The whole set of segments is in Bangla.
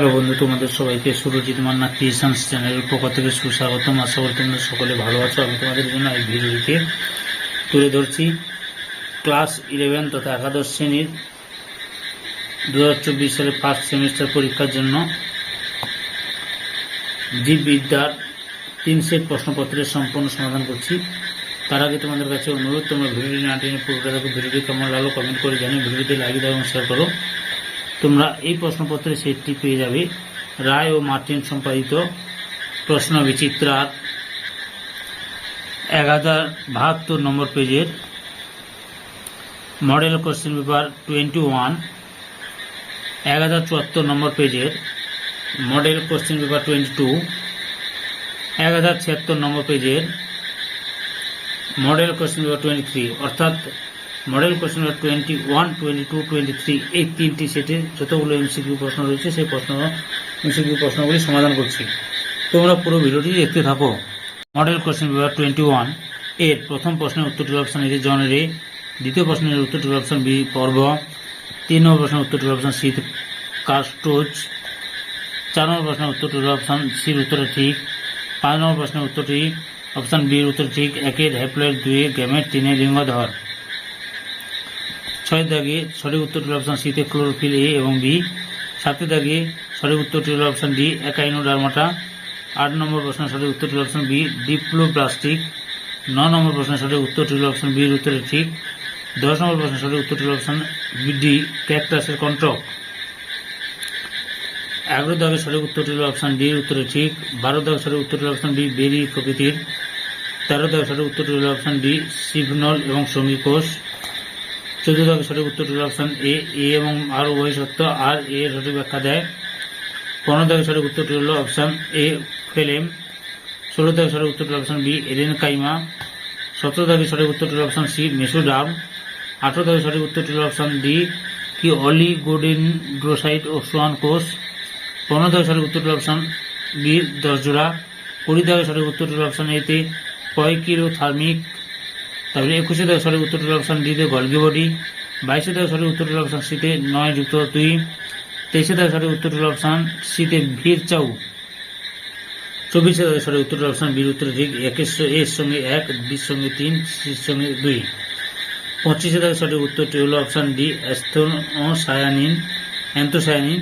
হ্যালো বন্ধু, তোমাদের সবাইকে সুরজিৎ মান্না ক্রিয়েশনস চ্যানেলের পক্ষ থেকে সুস্বাগতম। আশা করি তোমরা সকলে ভালো আছো। আমি তোমাদের জন্য এই ভিডিওটিতে তুলে ধরছি। ক্লাস ইলেভেন তথা একাদশ শ্রেণির দু হাজার চব্বিশ সালের ফার্স্ট সেমিস্টার পরীক্ষার জন্য জীববিদ্যার তিন সেট প্রশ্নপত্রের সম্পূর্ণ সমাধান করছি। তার আগে তোমাদের কাছে অনুরোধ, তোমরা ভিডিওটি না টেনে পুরোটা দেখো। ভিডিওটি কেমন লাগল কমেন্ট করে জানিয়ে ভিডিওটি লাইক দাও এবং শেয়ার করো। তোমরা এই প্রশ্নপত্রের সেটটি পেয়ে যাবে। রায় ও মার্টিন সম্পাদিত প্রশ্ন বিচিত্রার এক হাজার বাহাত্তর নম্বর পেজের model question paper twenty one এক হাজার চুয়াত্তর নম্বর পেজের model question paper twenty two এক হাজার ছিয়াত্তর নম্বর পেজের model question paper twenty three. অর্থাৎ model question paper twenty one twenty two twenty three এই তিনটি সেটে যতগুলো এমসিকিউ প্রশ্ন রয়েছে, সেই প্রশ্ন এমসিকিউ প্রশ্নগুলি সমাধান করছি। তোমরা পুরো ভিডিওটি দেখতে থাকো। মডেল কোশ্চেন পেপার টোয়েন্টি ওয়ানের প্রথম প্রশ্নের উত্তরটি অপশন এটি জন রে দ্বিতীয় প্রশ্নের উত্তরটি অপশন বি পর্ব তিন নম্বর প্রশ্নের উত্তরটি অপশন সি কাস্টোজ চার নম্বর প্রশ্নের উত্তরটি অপশন সির উত্তরে ঠিক পাঁচ নম্বর প্রশ্নের উত্তরটি অপশন বির উত্তর ঠিক, একের হ্যাপ্লয়েড দুয়ে গ্যামেট তিনে লিঙ্গধর ছয় দাগে সঠিক উত্তরটি হল অপশন সিতে ক্লোরোফিল এ এবং বি সাতের দাগে সঠিক উত্তরটি হল অপশন ডি একাইনোডার্মাটা, আট নম্বর প্রশ্নের সঠিক উত্তরটি হল অপশন বি ডিপ্লোপ্লাস্টিক, ন নম্বর প্রশ্নের সঠিক উত্তরটি হল অপশন বির উত্তরে ঠিক, দশ নম্বর প্রশ্নের সঠিক উত্তরটি হল অপশন ডি ক্যাকটাসের কন্ট্রক এগারো দাগে সঠিক উত্তরটি হল অপশন ডির উত্তরে ঠিক, বারো দাগে সঠিক উত্তরটি হল অপশন বি বেরি প্রকৃতির, তেরো দাগে সঠিক উত্তরটি হল অপশন ডি সিভনল এবং সঙ্গী কোষ চোদ্দ দাগে সঠিক উত্তরটি অপশন এ এ এবং আর উভয় সত্য। আর এ সঠিক ব্যাখ্যা দেয়। পনেরো দাগে সঠিক উত্তরটি হল অপশন এ, ফেলেম। ষোলো দাগে সঠিক উত্তরটি অপশন বি, এডেন কাইমা। সতেরো দাগে সঠিক উত্তরটি অপশন সি মেসোডাম আঠেরো দাগে সঠিক উত্তরটি অপশন ডি, কি অলিগোডেন্ড্রোসাইট ও সোয়ান কোষ। পনেরো দাগে সঠিক উত্তরটি অপশন বি, দশ জোড়া। কুড়ি দাগে সঠিক উত্তরটি অপশন এতে পয়কিরো থার্মিক তারপরে একুশে দাগে সঠিক উত্তরটি অপশন ডিতে গলগি বডি, বাইশে দাগে সঠিক উত্তরটি অপশন সিতে নয় যুক্ত দুই, তেইশে দাগে সঠিক উত্তরটি অপশন সিতে ভির চাউ, চব্বিশে দাগে সঠিক উত্তরটি বির উত্তরে ঠিক একের এর সঙ্গে এক, বির সঙ্গে তিন, সির সঙ্গে দুই। পঁচিশে দাগে সঠিক উত্তরটি হল অপশন ডি অ্যাস্থোসায়ানিন অ্যান্থোসায়ানিন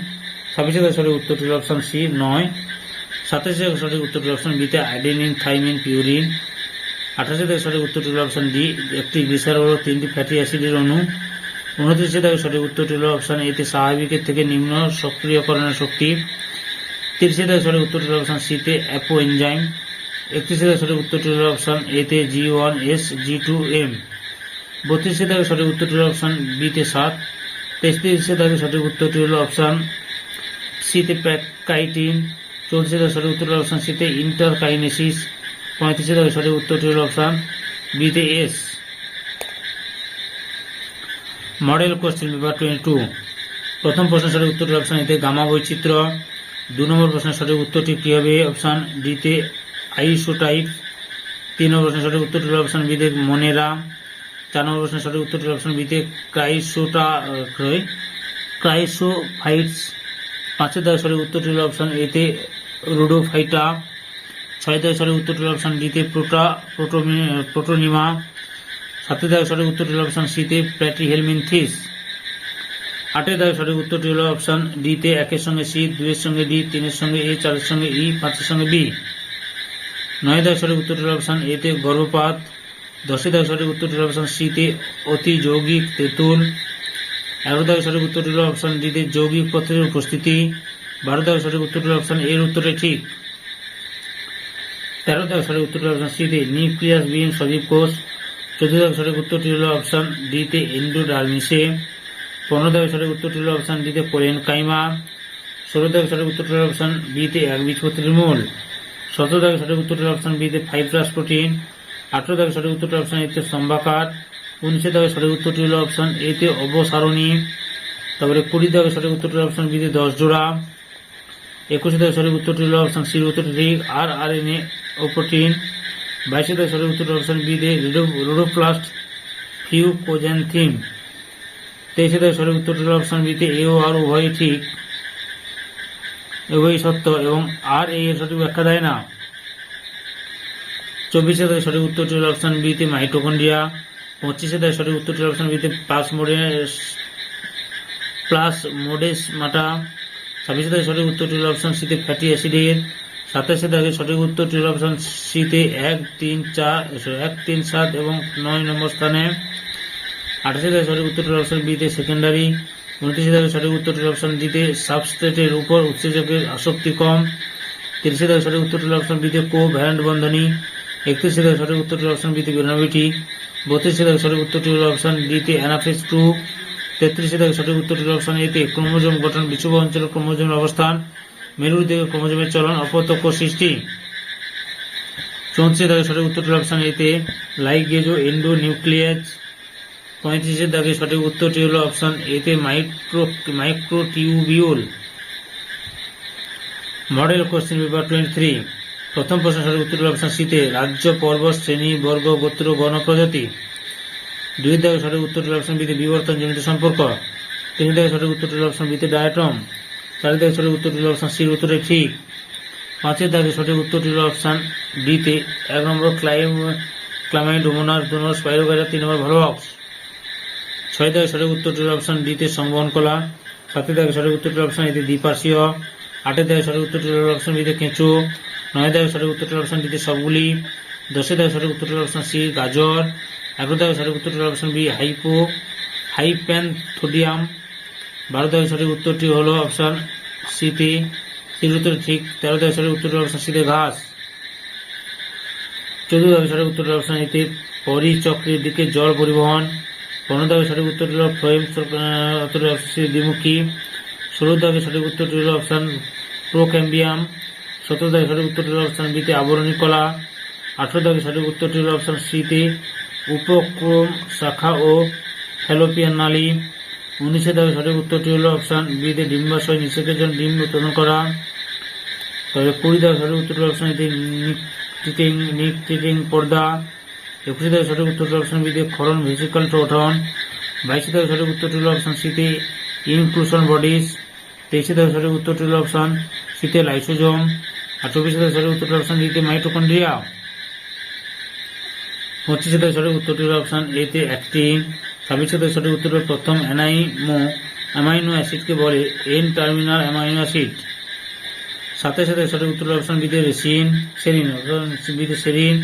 ছাব্বিশে দাগে সঠিক উত্তরটি অপশন সি, নয়। সাতাশে সঠিক উত্তরটি অপশন বিতে আইডেনিন, থাইমিন, পিউরিন। আঠাশে দাগে সঠিক উত্তরটি হল অপশন ডি, একটি গ্লিসারল ও তিনটি ফ্যাটি অ্যাসিডের অণু। উনত্রিশে দাগে সঠিক উত্তরটি হল অপশন এতে স্বাভাবিকের থেকে নিম্ন সক্রিয়করণের শক্তি। তিরিশে দাগে সঠিক উত্তরটি হল অপশন সিতে অ্যাপো এনজাইম একত্রিশে দাগে সঠিক উত্তরটি হল অপশন এতে G one S, G two M. বত্রিশে দাগে সঠিক উত্তরটি হল অপশন বিতে সাত। তেত্রিশে দাগে সঠিক উত্তরটি হল অপশন সিতে প্যাকাইটিন চল্লিশে দাগে সঠিক উত্তরটি হল অপশন সিতে ইন্টারকাইনেসিস। পঁয়ত্রিশে দাগে সঠিক উত্তরটি হল অপশন বিতে S model question paper twenty two প্রথম প্রশ্নের সঠিক উত্তরটি অপশন এতে গামা বৈচিত্র্য। দু নম্বর প্রশ্নের সঠিক উত্তরটি কী হবে? অপশন ডিতে আইসোটাইপ তিন নম্বর প্রশ্নের সঠিক উত্তরটি অপশন বিতে মনেরা। চার নম্বর প্রশ্নের সঠিক উত্তরটি অপশন বিতে ক্রাইসোটা ক্রাইসোফাইটস। পাঁচের দাগে সঠিক উত্তরটি হল অপশন এতে রুডোফাইটা। ছয় দাগে সঠিক উত্তরটি হল অপশন ডিতে প্রোটা, প্রোটোমি, প্রোটোনিমা সাতের দাগে সঠিক উত্তরটি হল অপশন সিতে প্ল্যাটিহেলমিনথিস আটের দাগে সঠিক উত্তরটি হল অপশন ডিতে একের সঙ্গে সি দুইয়ের সঙ্গে ডি, তিনের সঙ্গে এ, চারের সঙ্গে ই, পাঁচের সঙ্গে বি। নয় দাগে সঠিক উত্তরটি হল অপশন এতে গর্ভপাত দশের দাগে সঠিক উত্তরটি হল অপশন সিতে অতি যৌগিক তেঁতুল, এগারো দাগে সঠিক উত্তরটি হল অপশন ডিতে যৌগিক পত্রের উপস্থিতি, বারো দাগে সঠিক উত্তরটি হল অপশন এর উত্তরে ঠিক। তেরো দাগে সঠিক উত্তরটি অপশন সিতে নিউক্লিয়াস বিহীন সজীব কোষ। দাগে সঠিক উত্তরটি হল অপশন ডিতে পনেরো দাগে সঠিক উত্তরটি হল অপশন ডিতে ষোলো দাগে সঠিক উত্তরটি হল অপশন বিতে একবীজপত্রীর মূল। সতেরো দাগে সঠিক উত্তরটি হল অপশন বিতে ফাইব্রাস প্রোটিন আঠেরো দাগে সঠিক উত্তরটি অপশন এতে স্তম্ভাকার উনিশে দাগে সঠিক উত্তরটি হল অপশন এতে অবসারণী। তারপরে কুড়ি দাগে সঠিক উত্তরটি অপশন বিতে দশ জোড়া একুশে দাগে সঠিক উত্তরটি হল অপশন সির উত্তরটি আর আর এন এ ও প্রোটিন বাইশে দাগে সঠিক উত্তরটি অপশন বি দে রোডোপ্লাস্ট ফিউ কোজেনথিম তেইশে দাগে সঠিক উত্তরটি হল অপশন বিতে এ ও আর উভয়ই ঠিক। উভয়ই সত্য এবং আর এর সঠিক ব্যাখ্যা দেয় না। চব্বিশে দাগে সঠিক উত্তরটি হল অপশন বিতে মাইটোকন্ড্রিয়া পঁচিশে দাগে সঠিক উত্তরটি হল অপশন বিতে প্লাস মোডেস প্লাস মোডেস মাটা ছাব্বিশে দাগে সঠিক উত্তরটি হল অপশন সিতে ফ্যাটি অ্যাসিডের সাতাশে দাগে সঠিক উত্তরটি অপশন সিতে এক, তিন, চার এক, তিন, সাত এবং নয় নম্বর স্থানে। আঠাশে দাগে সঠিক উত্তরটি অপশন বিতে সেকেন্ডারি উনত্রিশে দাগে সঠিক উত্তরটি অপশন ডিতে সাবস্ট্রেটের উপর উৎসেচকের আসক্তি কম। তিরিশে দাগে সঠিক উত্তরটি অপশন বিতে কো ভ্যালেন্ট বন্ধনী। একত্রিশে দাগে সঠিক উত্তরটি অপশন বিতে গ্রেনোভিটি বত্রিশে দাগে সঠিক উত্তরটি হল অপশন ডিতে অ্যানাফিস টু তেত্রিশে দাগে সঠিক উত্তরটি অপশন এতে ক্রোমোজোম গঠন বিশুভ অঞ্চলের ক্রোমোজোমের অবস্থান। মেরুর দিকে ক্রোমোজোমের চলন অপত্যক্ষ সৃষ্টি। চৌত্রিশে দাগে সঠিক উত্তরটি অপশন এতে লাইগেজো এন্ডো নিউক্লিয়াস পঁয়ত্রিশের দাগে সঠিক উত্তরটি হল অপশন এতে micro microtubule. Model question paper twenty three. প্রথম প্রশ্ন সঠিক উত্তর হল অপশন সিতে রাজ্য পর্বত শ্রেণি, বর্গ, গোত্র, গণ, প্রজাতি। দুই দাগে সঠিক উত্তর হল অপশন বিতে বিবর্তন জনিত সম্পর্ক। তিন দাগে সঠিক উত্তর হল অপশন বিতে ডায়াটম চার দাগে সঠিক উত্তর হল অপশন সির উত্তরে ঠিক। পাঁচের দাগে সঠিক উত্তরটি অপশন ডিতে এক নম্বর ক্লাইম ক্লামাইড হোমোনাস দু নম্বর স্পাইরোগাজা তিন নম্বর ভালোবক্স ছয় দাগে সঠিক উত্তরটি অপশন ডিতে সংবহন কলা সাতের দাগে সঠিক উত্তরটি অপশন এতে দ্বিপার্শ্বীয়, আটের দাগে সঠিক উত্তরটি অপশন বিতে কেঁচো নয় দাগে সঠিক উত্তরটি হল অপশন ডিতে সবগুলি, দশের দাগে সঠিক উত্তরটি হল অপশন সি গাজর, এগারো দাগে সঠিক উত্তরটি হল অপশন বি হাইপো হাইপ্যানথোডিয়াম দাগে সঠিক উত্তরটি হল অপশান সিতে সির উত্তর ঠিক তেরো দাগে সঠিক উত্তরটি অপশন সিতে ঘাস। চোদ্দ দাগে সঠিক উত্তরটি অপশন এতে পরিচক্রের দিকে জল পরিবহন। পনেরো দাগে সঠিক উত্তরটি হল ফ্লোয়েম দ্বিমুখী। ষোলো দাগে সঠিক উত্তরটি হল অপশন প্রোক্যাম্বিয়াম। সতেরো দাগে সঠিক উত্তরটি হল অপশন বিতে আবরণী কলা। আঠেরো দাগে সঠিক উত্তরটি হল অপশান সিতে উপক্রম শাখা ও ফ্যালোপিয়ান নালী। উনিশে দাগে সঠিক উত্তরটি হল অপশান বিতে ডিম্বাশয় নিষেকের জন্য ডিম উৎপাদন করা। তবে কুড়ি দাগে সঠিক উত্তরটি অপশন নিকটিং নিকটিং পর্দা। একুশে দাগে সঠিক উত্তরটি অপশন বিতে ক্ষরণ ভেসিকাল গঠন বাইশে দাগে সঠিক উত্তরটি হল অপশন সিতে ইনক্লুশন বডিজ। তেইশে দাগে সঠিক উত্তরটি হল অপশন সিতে লাইসোজম। আর চব্বিশে দাগে সঠিক উত্তরটি অপশন দিতে মাইটোকন্ড্রিয়া। পঁচিশে দাগে সঠিক উত্তরটি হল অপশন এতে অ্যাক্টিন। ছাব্বিশে দাগে সঠিক উত্তর প্রথম অ্যানাইমো অ্যামাইনো অ্যাসিডকে বলে এন টার্মিনাল অ্যামাইনো অ্যাসিড। সাতাশে দাগে সঠিক উত্তর হল অপশন বিতে রেসিন, সেরিন বিতে সেরিন।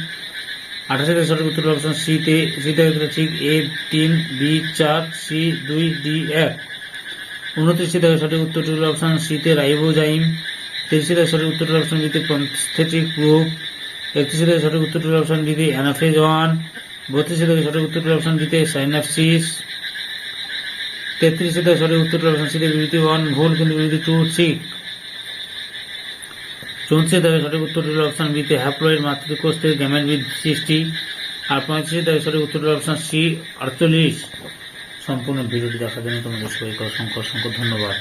আঠাশে সঠিক উত্তর হল অপশন সিতে সিতে উত্তর ঠিক এ তিন, বি চার, সি দুই, ডি এক। উনত্রিশে সঠিক উত্তরটি হল অপশন সিতে রাইবোজাইম। তিরিশে সঠিক উত্তরটি হল অপশন বিতে পন্থেটিক গ্রুপ। একত্রিশে দাগে সঠিক উত্তরটি হল অপশন বিতে অ্যানাফেজ ওয়ান। বত্রিশে দাগে সঠিক উত্তরটি অপশন বিতে সাইনাপসিস তেত্রিশে দাগে সঠিক উত্তরটি অপশন সিতে বিবৃতি ওয়ান ভুল, কিন্তু বিবৃতি টু ঠিক চৌত্রিশে দাগে সঠিক উত্তরটি অপশন বিতে হ্যাপ্লয়েড মাতৃকোষ থেকে গ্যামেট সৃষ্টি। আর পঁয়ত্রিশে দাগে সঠিক উত্তরটি অপশন সি আটচল্লিশ। সম্পূর্ণ ভিডিওটি দেখার জন্য তোমাদের সবাইকে অসংখ্য অসংখ্য ধন্যবাদ।